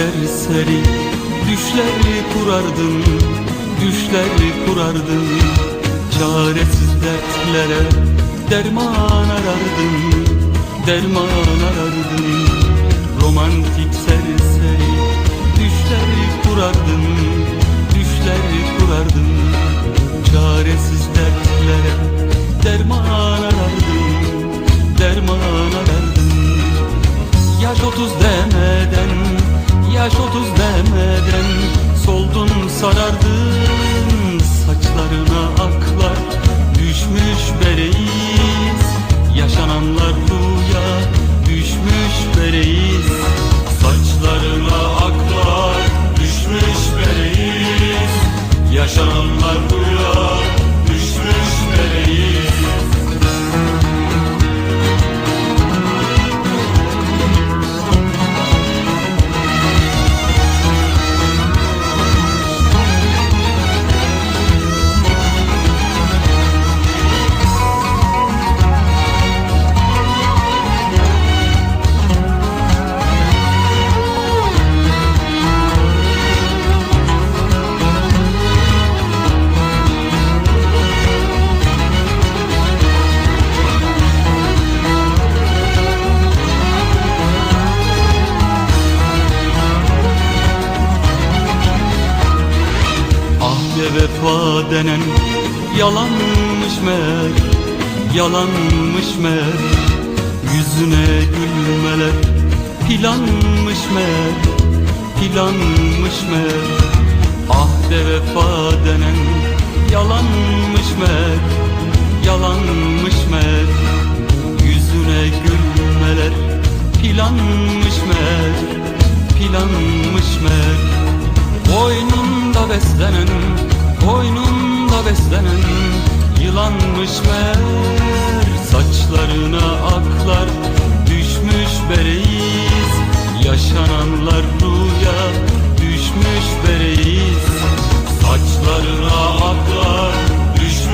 serseri Düşler kurardın, düşler kurardın. Çaresiz dertlere derman arardın Derman arardın. Romantik serseri düşler kurardın. Yaşananlar rüya Vefa denen yalanmış meğer Yalanmış meğer. Yüzüne gülmeler planmış meğer Planmış meğer. Ahde vefa denen yalanmış meğer Yalanmış meğer. Yüzüne gülmeler planmış meğer Planmış meğer. Boynunda beslenen, Koynumda beslenen yılanmış mer Saçlarına aklar düşmüş bereyiz. Yaşananlar rüya düşmüş bereyiz. Saçlarına aklar düşmüş